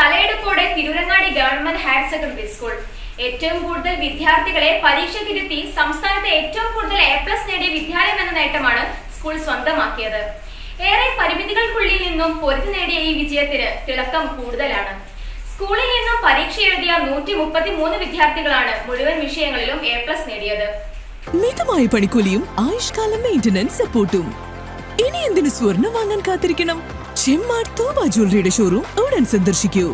തലയെടുപ്പോടെ Tirurangadi government higher secondary school. ഏറ്റവും കൂടുതൽ വിദ്യാർത്ഥികളെ പരീക്ഷയ്ക്കിരുത്തി സംസ്ഥാനത്തെ ഏറ്റവും കൂടുതൽ എ പ്ലസ് നേടിയ വിദ്യാലയം എന്ന നേട്ടമാണ് സ്കൂൾ സ്വന്തമാക്കിയത്. ഏറെ പരിമിതികൾക്കുള്ളിൽ നിന്നും പൊരുതി നേടിയ ഈ വിജയത്തിന് തിളക്കം കൂടുതലാണ്. സ്കൂളിൽ നിന്നും പരീക്ഷ എഴുതിയ നൂറ്റി മുപ്പത്തി മൂന്ന് വിദ്യാർത്ഥികളാണ് മുഴുവൻ വിഷയങ്ങളിലും എ പ്ലസ് നേടിയത്. മിതമായ പണിക്കൂലിയും ആയുഷ്കാല മെയിന്റനൻസ് സപ്പോർട്ടും ഇനി എന്തിനു സ്വർണം വാങ്ങാൻ കാത്തിരിക്കണം? ജ്വല്ലറിയുടെ ഷോറൂം ഉടൻ സന്ദർശിക്കൂ.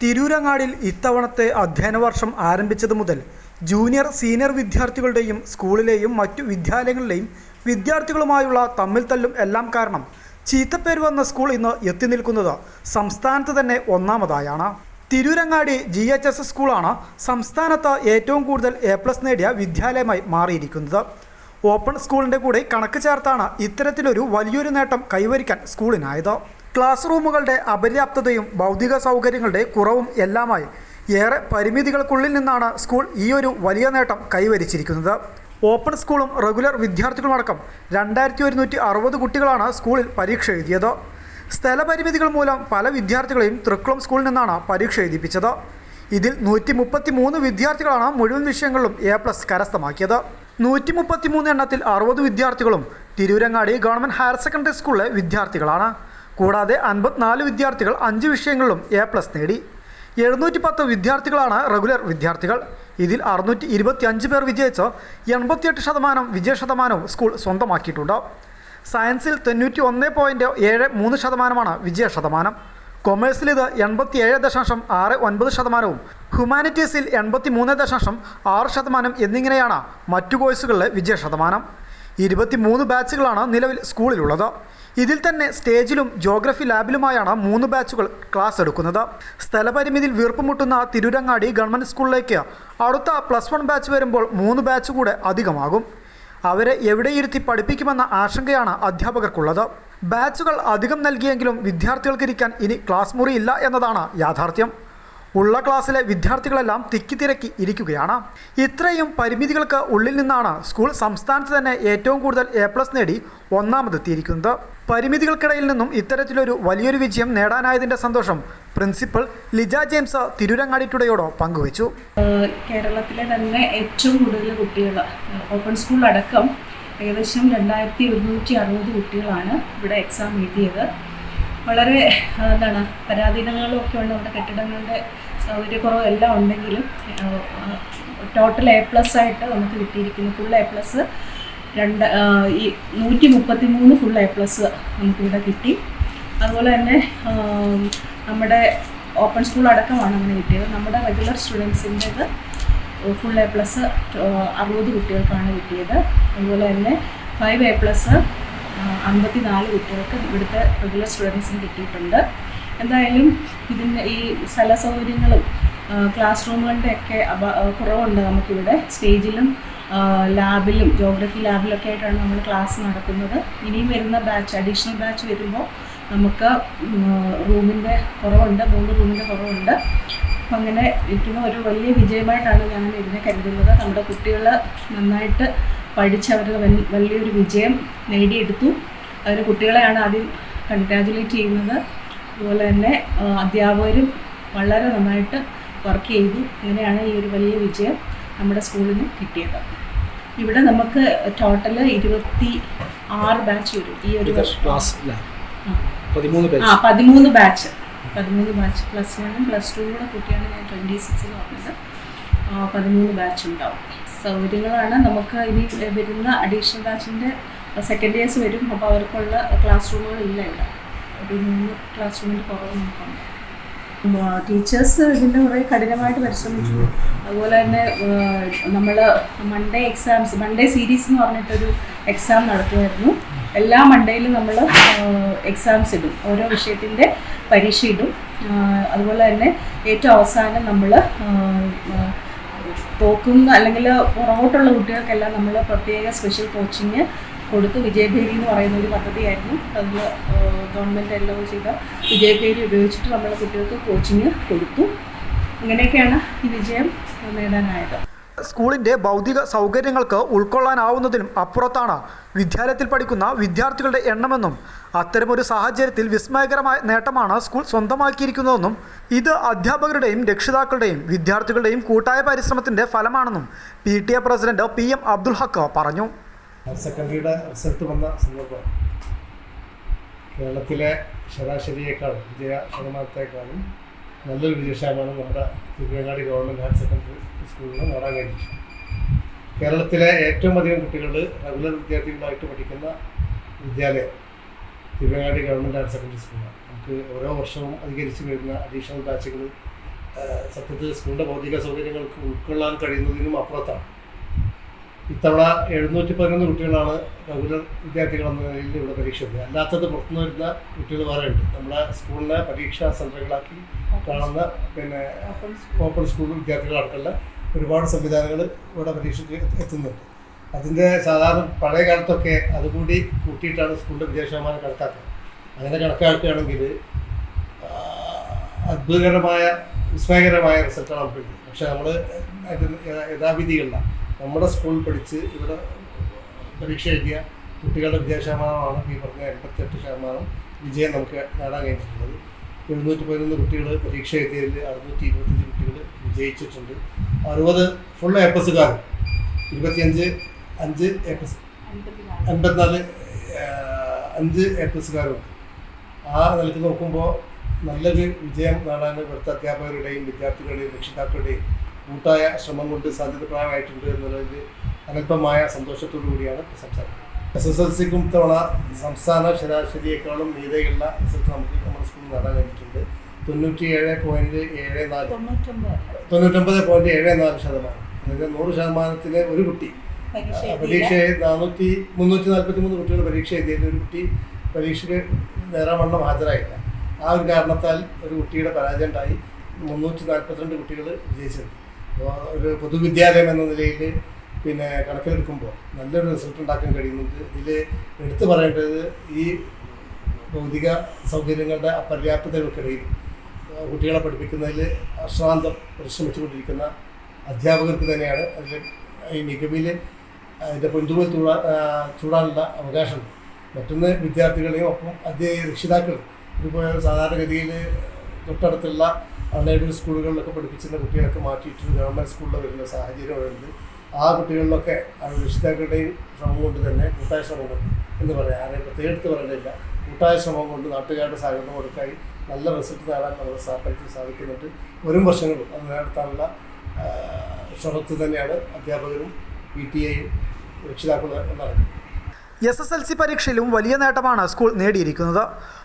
തിരൂരങ്ങാടിൽ ഇത്തവണത്തെ അധ്യയന വർഷം ആരംഭിച്ചത് മുതൽ ജൂനിയർ സീനിയർ വിദ്യാർത്ഥികളുടെയും സ്കൂളിലെയും മറ്റു വിദ്യാലയങ്ങളിലെയും വിദ്യാർത്ഥികളുമായുള്ള തമ്മിൽ തല്ലും എല്ലാം കാരണം ചീത്തപ്പേര് വന്ന സ്കൂൾ ഇന്ന് എത്തി നിൽക്കുന്നത് സംസ്ഥാനത്ത് തന്നെ ഒന്നാമതായാണ്. തിരൂരങ്ങാടി ജി എച്ച് എസ് സ്കൂളാണ് സംസ്ഥാനത്ത് ഏറ്റവും കൂടുതൽ എ പ്ലസ് നേടിയ വിദ്യാലയമായി മാറിയിരിക്കുന്നത്. ഓപ്പൺ സ്കൂളിന്റെ കൂടെ കണക്ക് ചേർത്താണ് ഇത്തരത്തിലൊരു വലിയൊരു നേട്ടം കൈവരിക്കാൻ സ്കൂളിനായത്. ക്ലാസ് റൂമുകളുടെ അപര്യാപ്തതയും ഭൗതിക സൗകര്യങ്ങളുടെ കുറവും എല്ലാമായി ഏറെ പരിമിതികൾക്കുള്ളിൽ നിന്നാണ് സ്കൂൾ ഈ ഒരു വലിയ നേട്ടം കൈവരിച്ചിരിക്കുന്നത്. ഓപ്പൺ സ്കൂളും റെഗുലർ വിദ്യാർത്ഥികളുമടക്കം രണ്ടായിരത്തി ഒരുന്നൂറ്റി അറുപത് കുട്ടികളാണ് സ്കൂളിൽ പരീക്ഷ എഴുതിയത്. സ്ഥലപരിമിതികൾ മൂലം പല വിദ്യാർത്ഥികളെയും തൃക്കുളം സ്കൂളിൽ നിന്നാണ് പരീക്ഷ എഴുതിപ്പിച്ചത്. ഇതിൽ നൂറ്റി മുപ്പത്തി മൂന്ന് വിദ്യാർത്ഥികളാണ് മുഴുവൻ വിഷയങ്ങളിലും എ പ്ലസ് കരസ്ഥമാക്കിയത്. നൂറ്റി മുപ്പത്തി മൂന്ന് എണ്ണത്തിൽ അറുപത് വിദ്യാർത്ഥികളും തിരൂരങ്ങാടി ഗവൺമെന്റ് ഹയർ സെക്കൻഡറി സ്കൂളിലെ വിദ്യാർത്ഥികളാണ്. കൂടാതെ അൻപത്തിനാല് വിദ്യാർത്ഥികൾ അഞ്ച് വിഷയങ്ങളിലും എ പ്ലസ് നേടി. എഴുന്നൂറ്റി പത്ത് വിദ്യാർത്ഥികളാണ് റെഗുലർ വിദ്യാർത്ഥികൾ. ഇതിൽ അറുന്നൂറ്റി ഇരുപത്തി അഞ്ച് പേർ വിജയിച്ച് എൺപത്തിയെട്ട് ശതമാനം വിജയ ശതമാനവും സ്കൂൾ സ്വന്തമാക്കിയിട്ടുണ്ട്. സയൻസിൽ തൊണ്ണൂറ്റി ഒന്ന് പോയിന്റ് ഏഴ് മൂന്ന് ശതമാനമാണ് വിജയ ശതമാനം. കൊമേഴ്സിൽ ഇത് എൺപത്തി ഏഴ് ദശാംശം ആറ് ഒൻപത് ശതമാനവും ഹ്യൂമാനിറ്റീസിൽ എൺപത്തി മൂന്ന് ദശാംശം ആറ് ശതമാനം എന്നിങ്ങനെയാണ് മറ്റു കോഴ്സുകളിലെ വിജയ ശതമാനം. ഇരുപത്തി മൂന്ന് ബാച്ചുകളാണ് നിലവിൽ സ്കൂളിലുള്ളത്. ഇതിൽ തന്നെ സ്റ്റേജിലും ജോഗ്രഫി ലാബിലുമായാണ് മൂന്ന് ബാച്ചുകൾ ക്ലാസ് എടുക്കുന്നത്. സ്ഥലപരിമിതിയിൽ വീർപ്പുമുട്ടുന്ന തിരുരങ്ങാടി ഗവൺമെന്റ് സ്കൂളിലേക്ക് അടുത്ത പ്ലസ് വൺ ബാച്ച് വരുമ്പോൾ മൂന്ന് ബാച്ച് കൂടെ അധികമാകും. അവരെ എവിടെ ഇരുത്തി പഠിപ്പിക്കുമെന്ന ആശങ്കയാണ് അധ്യാപകർക്കുള്ളത്. ബാച്ചുകൾ അധികം നൽകിയെങ്കിലും വിദ്യാർത്ഥികൾക്കിരിക്കാൻ ഇനി ക്ലാസ് മുറിയില്ല എന്നതാണ് യാഥാർത്ഥ്യം. ഉള്ള ക്ലാസ്സിലെ വിദ്യാർത്ഥികളെല്ലാം തിക്കി തിരക്കി ഇരിക്കുകയാണ്. ഇത്രയും പരിമിതികൾക്ക് ഉള്ളിൽ നിന്നാണ് സ്കൂൾ സംസ്ഥാനത്ത് തന്നെ ഏറ്റവും കൂടുതൽ എ പ്ലസ് നേടി ഒന്നാമതെത്തിയിരിക്കുന്നത്. പരിമിതികൾക്കിടയിൽ നിന്നും ഇത്തരത്തിലൊരു വലിയൊരു വിജയം നേടാനായതിന്റെ സന്തോഷം പ്രിൻസിപ്പൽ ലിജ ജെയിംസ് തിരൂരങ്ങാടി ടുഡേയോട് പങ്കുവച്ചു. കേരളത്തിലെ തന്നെ ഏറ്റവും കൂടുതൽ കുട്ടികൾ ഓപ്പൺ സ്കൂൾ അടക്കം ഏകദേശം രണ്ടായിരത്തി ഒരുന്നൂറ്റി അറുപത് കുട്ടികളാണ് ഇവിടെ എക്സാം എഴുതിയത്. വളരെ എന്താണ് പരാധീനങ്ങളും ഒക്കെ ഉണ്ട് നമ്മുടെ കെട്ടിടങ്ങളുടെ സൗകര്യക്കുറവും എല്ലാം ഉണ്ടെങ്കിലും ടോട്ടൽ എ പ്ലസ് ആയിട്ട് നമുക്ക് കിട്ടിയിരിക്കുന്നു. ഫുൾ എ പ്ലസ് രണ്ട് ഈ നൂറ്റി മുപ്പത്തി മൂന്ന് ഫുൾ എ പ്ലസ് നമുക്കിവിടെ കിട്ടി. അതുപോലെ തന്നെ നമ്മുടെ ഓപ്പൺ സ്കൂൾ അടക്കമാണ് അങ്ങനെ കിട്ടിയത്. നമ്മുടെ റെഗുലർ സ്റ്റുഡൻസിന്റെത് ഫുൾ എ പ്ലസ് അറുപത് കുട്ടികൾക്കാണ് കിട്ടിയത്. അതുപോലെ തന്നെ ഫൈവ് എ പ്ലസ് അമ്പത്തി നാല് കുട്ടികൾക്ക് ഇവിടുത്തെ റെഗുലർ സ്റ്റുഡൻസിന് കിട്ടിയിട്ടുണ്ട്. എന്തായാലും ഇതിന്റെ ഈ സ്ഥല സൗകര്യങ്ങളും ക്ലാസ് റൂമുകളുടെ ഒക്കെ കുറവുണ്ട് നമുക്കിവിടെ. സ്റ്റേജിലും ലാബിലും ജോഗ്രഫി ലാബിലൊക്കെ ആയിട്ടാണ് നമ്മൾ ക്ലാസ് നടക്കുന്നത് ഇനിയും വരുന്ന ബാച്ച് അഡീഷണൽ ബാച്ച് വരുമ്പോൾ നമുക്ക് റൂമിന്റെ കുറവുണ്ട് മൂന്ന് റൂമിന്റെ കുറവുണ്ട്. അപ്പം അങ്ങനെ ഇരിക്കുന്ന ഒരു വലിയ വിജയമായിട്ടാണ് ഞാൻ ഇതിനെ കരുതുന്നത്. നമ്മുടെ കുട്ടികൾ നന്നായിട്ട് പഠിച്ച് അവർ വലിയൊരു വിജയം നേടിയെടുത്തു. അതിന് കുട്ടികളെയാണ് ആദ്യം കൺഗ്രാജുലേറ്റ് ചെയ്യുന്നത്. അതുപോലെ തന്നെ അധ്യാപകരും വളരെ നന്നായിട്ട് വർക്ക് ചെയ്തു. ഇങ്ങനെയാണ് ഈ ഒരു വലിയ വിജയം നമ്മുടെ സ്കൂളിന് കിട്ടിയത്. ഇവിടെ നമുക്ക് ടോട്ടൽ ഇരുപത്തി ആറ് ബാച്ച് വരും. ഈ ഒരു. പതിമൂന്ന് പേജ് പതിമൂന്ന് ബാച്ച് പതിമൂന്ന് ബാച്ച് പ്ലസ് വണ്ണും പ്ലസ് ടു കൂടെ കൂട്ടിയാണ് ഞാൻ ട്വന്റി സിക്സ് പറഞ്ഞത്. പതിമൂന്ന് ബാച്ച് ഉണ്ടാവും. സൗകര്യങ്ങളാണ്. നമുക്ക് ഇനി വരുന്ന അഡീഷണൽ ബാച്ചിന്റെ സെക്കൻഡ് ഇയേഴ്സ് വരും. അപ്പോൾ അവർക്കുള്ള ക്ലാസ് റൂമുകൾ ഇല്ല ഇവിടെ. ഒരു നിങ്ങൾ ക്ലാസ് റൂമിന്റെ കുറവ് നോക്കാം. ടീച്ചേഴ്സ് ഇതിന്റെ കുറേ കഠിനമായിട്ട് പരിശ്രമിച്ചു. അതുപോലെ തന്നെ നമ്മൾ മൺഡേ എക്സാംസ് മൺഡേ സീരീസ് എന്ന് പറഞ്ഞിട്ടൊരു എക്സാം നടത്തുമായിരുന്നു എല്ലാ മൺഡേയിലും നമ്മൾ എക്സാംസ് ഇടും. ഓരോ വിഷയത്തിന്റെ പരീക്ഷ ഇടും. അതുപോലെ തന്നെ ഏറ്റവും അവസാനം നമ്മൾ തോക്കുന്ന അല്ലെങ്കിൽ പുറകോട്ടുള്ള കുട്ടികൾക്കെല്ലാം നമ്മൾ പ്രത്യേക സ്പെഷ്യൽ കോച്ചിങ് കൊടുത്തു വിജയഭേരി എന്ന് പറയുന്ന ഒരു പദ്ധതിയായിരുന്നു. അതിൽ ഗവൺമെന്റ് എല്ലോ ചെയ്ത വിജയഭേരി ഉപയോഗിച്ചിട്ട് നമ്മളെ കുട്ടികൾക്ക് കോച്ചിങ് കൊടുത്തു. അങ്ങനെയൊക്കെയാണ് ഈ വിജയം നേടാനായത്. സ്കൂളിന്റെ ഭൗതിക സൗകര്യങ്ങൾക്ക് ഉൾക്കൊള്ളാനാവുന്നതിനും അപ്പുറത്താണ് വിദ്യാലയത്തിൽ പഠിക്കുന്ന വിദ്യാർത്ഥികളുടെ എണ്ണമെന്നും അത്തരമൊരു സാഹചര്യത്തിൽ വിസ്മയകരമായ നേട്ടമാണ് സ്കൂൾ സ്വന്തമാക്കിയിരിക്കുന്നതെന്നും ഇത് അധ്യാപകരുടെയും രക്ഷിതാക്കളുടെയും വിദ്യാർത്ഥികളുടെയും കൂട്ടായ പരിശ്രമത്തിന്റെ ഫലമാണെന്നും P president P M Abdul Haq പറഞ്ഞു. ഹയർ സെക്കൻഡറിയുടെ റിസൾട്ട് വന്ന സന്ദർഭം കേരളത്തിലെ ശരാശരിയേക്കാൾ വിജയ ശതമാനത്തേക്കാളും നല്ലൊരു വിജയ നമ്മുടെ തിരുവങ്ങാടി ഗവൺമെന്റ് ഹയർ സെക്കൻഡറി സ്കൂളിൽ നേടാൻ കഴിഞ്ഞു കേരളത്തിലെ ഏറ്റവും അധികം കുട്ടികൾ റെഗുലർ വിദ്യാർത്ഥികളായിട്ട് പഠിക്കുന്ന വിദ്യാലയം തിരുവങ്ങാടി ഗവൺമെന്റ് ഹയർ സെക്കൻഡറി സ്കൂളാണ്. നമുക്ക് ഓരോ വർഷവും അധികരിച്ച് വരുന്ന അഡീഷണൽ ബാച്ചുകൾ സത്യത്തിൽ സ്കൂളിന്റെ ഭൗതിക സൗകര്യങ്ങൾക്ക് ഉൾക്കൊള്ളാൻ കഴിയുന്നതിനും അപ്പുറത്താണ്. ഇത്തവണ എഴുന്നൂറ്റി പതിനൊന്ന് കുട്ടികളാണ് റെഗുലർ വിദ്യാർത്ഥികൾ എന്ന നിലയിൽ ഇവിടെ പരീക്ഷ ഉണ്ട് അല്ലാത്തത് പുറത്തുനിന്ന് വരുന്ന കുട്ടികൾ വേറെ ഉണ്ട്. നമ്മുടെ സ്കൂളിലെ പരീക്ഷാ സെന്ററുകളാക്കി കാണുന്ന പിന്നെ ഓപ്പൺ സ്കൂൾ വിദ്യാർത്ഥികളടക്കമുള്ള ഒരുപാട് സംവിധാനങ്ങൾ ഇവിടെ പരീക്ഷയ്ക്ക് എത്തുന്നുണ്ട്. അതിന്റെ സാധാരണ പഴയ കാലത്തൊക്കെ അതുകൂടി കൂട്ടിയിട്ടാണ് സ്കൂളിന്റെ വിജയ കണക്കാക്കുക അങ്ങനെ കണക്കാക്കുകയാണെങ്കിൽ അത്ഭുതകരമായ വിസ്മയകരമായ റിസൾട്ടാണ് നമുക്ക് കിട്ടുന്നത്. പക്ഷേ നമ്മൾ അതിന് യഥാ- യഥാവിധികളില്ല. നമ്മുടെ സ്കൂളിൽ പഠിച്ച് ഇവിടെ പരീക്ഷ എഴുതിയ കുട്ടികളുടെ വിജയ ശതമാനമാണ് ഈ പറഞ്ഞ എൺപത്തെട്ട് ശതമാനം വിജയം നമുക്ക് നേടാൻ കഴിഞ്ഞിട്ടുള്ളത്. എഴുന്നൂറ്റി പതിനൊന്ന് കുട്ടികൾ പരീക്ഷ എഴുതിയതിൽ അറുന്നൂറ്റി ഇരുപത്തഞ്ച് കുട്ടികൾ വിജയിച്ചിട്ടുണ്ട്. അറുപത് ഫുൾ എ പ്ലസ്സുകാർ ഇരുപത്തിയഞ്ച് അഞ്ച് എ പ്ലസ് അൻപത്തിനാല് അഞ്ച് എ പ്ലസ്സുകാരുണ്ട് ആ നിലയ്ക്ക് നോക്കുമ്പോൾ നല്ലൊരു വിജയം നേടാൻ ഇവിടുത്തെ അധ്യാപകരുടെയും വിദ്യാർത്ഥികളുടെയും രക്ഷിതാക്കളുടെയും കൂട്ടായ ശ്രമം കൊണ്ട് സാധ്യതപ്രായമായിട്ടുണ്ട് എന്നുള്ളതിൽ അനല്പമായ സന്തോഷത്തോടു കൂടിയാണ് സംസാരിക്കുന്നത്. എസ് എസ് എൽ സിക്കും തവണ സംസ്ഥാന ശരാശരിയേക്കാളും മീതെയുള്ള റിസൾട്ട് നമുക്ക് നമ്മുടെ സ്കൂളിൽ നേടാൻ കഴിഞ്ഞിട്ടുണ്ട്. തൊണ്ണൂറ്റി ഏഴ് പോയിന്റ് ഏഴ് നാല് തൊണ്ണൂറ്റൊമ്പത്. പോയിന്റ് ഏഴ് നാല് ശതമാനം. അതായത് നൂറ് ശതമാനത്തിലെ ഒരു കുട്ടി പരീക്ഷ നാനൂറ്റി മുന്നൂറ്റി നാൽപ്പത്തി മൂന്ന് കുട്ടികൾ പരീക്ഷ എഴുതിയതിൽ ഒരു കുട്ടി പരീക്ഷയ്ക്ക് നേരാവണ്ണം ഹാജരായില്ല. ആ ഒരു കാരണത്താൽ ഒരു കുട്ടിയുടെ പരാജയം ഉണ്ടായി മുന്നൂറ്റി നാൽപ്പത്തിരണ്ട് കുട്ടികൾ വിജയിച്ചിട്ടുണ്ട് ഒരു പൊതുവിദ്യാലയം എന്ന നിലയിൽ പിന്നെ കണക്കിലെടുക്കുമ്പോൾ നല്ലൊരു റിസൾട്ട് ഉണ്ടാക്കാൻ കഴിയുന്നുണ്ട്. ഇതിൽ എടുത്തു പറയേണ്ടത് ഈ ഭൗതിക സൗകര്യങ്ങളുടെ അപര്യാപ്തതകൾക്കിടയിൽ കുട്ടികളെ പഠിപ്പിക്കുന്നതിൽ അശ്രാന്തം പരിശ്രമിച്ചുകൊണ്ടിരിക്കുന്ന അധ്യാപകർക്ക് തന്നെയാണ് അതിൽ ഈ മികവിൽ അതിന്റെ പൊന്തുമൽ ചൂടാ ചൂടാനുള്ള അവകാശമുണ്ട് മറ്റൊന്ന് വിദ്യാർത്ഥികളെയും ഒപ്പം അധ്യയ രക്ഷിതാക്കൾ ഇതിപ്പോൾ സാധാരണഗതിയിൽ തൊട്ടടുത്തുള്ള അൺഎയ്ഡഡ് സ്കൂളുകളിലൊക്കെ പഠിപ്പിച്ചിരുന്ന കുട്ടികളൊക്കെ മാറ്റിയിട്ട് ഗവൺമെന്റ് സ്കൂളിൽ വരുന്ന സാഹചര്യമുണ്ട് ആ കുട്ടികളിലൊക്കെ രക്ഷിതാക്കളുടെയും ശ്രമം കൊണ്ട് തന്നെ കൂട്ടായ ശ്രമം എന്ന് പറയാം. ആരെയും പ്രത്യേകത്ത് പറയേണ്ടതില്ല കൂട്ടായ ശ്രമം കൊണ്ട് നാട്ടുകാരുടെ സഹകരണം കൊടുക്കായി നല്ല റിസൾട്ട് നേടാൻ നമ്മുടെ സ്ഥാപനത്തിന് സാധിക്കുന്നുണ്ട്. വരും വർഷങ്ങളും അത് നേടത്താനുള്ള ശ്രമത്തിൽ തന്നെയാണ് അധ്യാപകരും പി ടി എയും രക്ഷിതാക്കളും നടക്കുന്നത്. എസ് എസ് എൽ സി പരീക്ഷയിലും വലിയ നേട്ടമാണ് സ്കൂൾ നേടിയിരിക്കുന്നത്.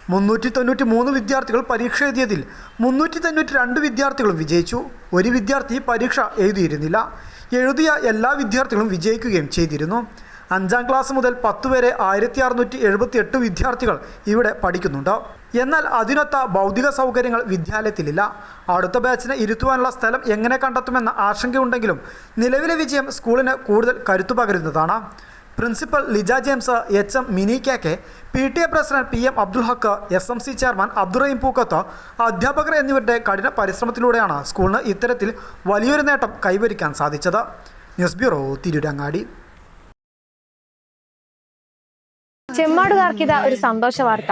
മുന്നൂറ്റി തൊണ്ണൂറ്റി മൂന്ന് വിദ്യാർത്ഥികൾ പരീക്ഷ എഴുതിയതിൽ മുന്നൂറ്റി തൊണ്ണൂറ്റി രണ്ട് വിദ്യാർത്ഥികളും വിജയിച്ചു. ഒരു വിദ്യാർത്ഥി പരീക്ഷ എഴുതിയിരുന്നില്ല. എഴുതിയ എല്ലാ വിദ്യാർത്ഥികളും വിജയിക്കുകയും ചെയ്തിരുന്നു. അഞ്ചാം ക്ലാസ് മുതൽ പത്ത് വരെ ആയിരത്തി അറുന്നൂറ്റി എഴുപത്തി എട്ട് വിദ്യാർത്ഥികൾ ഇവിടെ പഠിക്കുന്നുണ്ട്. എന്നാൽ അതിനൊത്ത ഭൗതിക സൗകര്യങ്ങൾ വിദ്യാലയത്തിലില്ല. അടുത്ത ബാച്ചിനെ ഇരുത്തുവാനുള്ള സ്ഥലം എങ്ങനെ കണ്ടെത്തുമെന്ന ആശങ്കയുണ്ടെങ്കിലും നിലവിലെ വിജയം സ്കൂളിന് കൂടുതൽ കരുത്തു പകരുന്നതാണ്. Principal Lija James H M Mini K K P T A president P M Abdul Haq S M C chairman Abdurahim Pookkath അധ്യാപകർ എന്നിവരുടെ കഠിന പരിശ്രമത്തിലൂടെയാണ് സ്കൂളിന് ഇത്തരത്തിൽ വലിയൊരു നേട്ടം കൈവരിക്കാൻ സാധിച്ചത്. News bureau Tirurangadi. ചെമ്മാടുകാർക്കിത ഒരു സന്തോഷ വാർത്ത.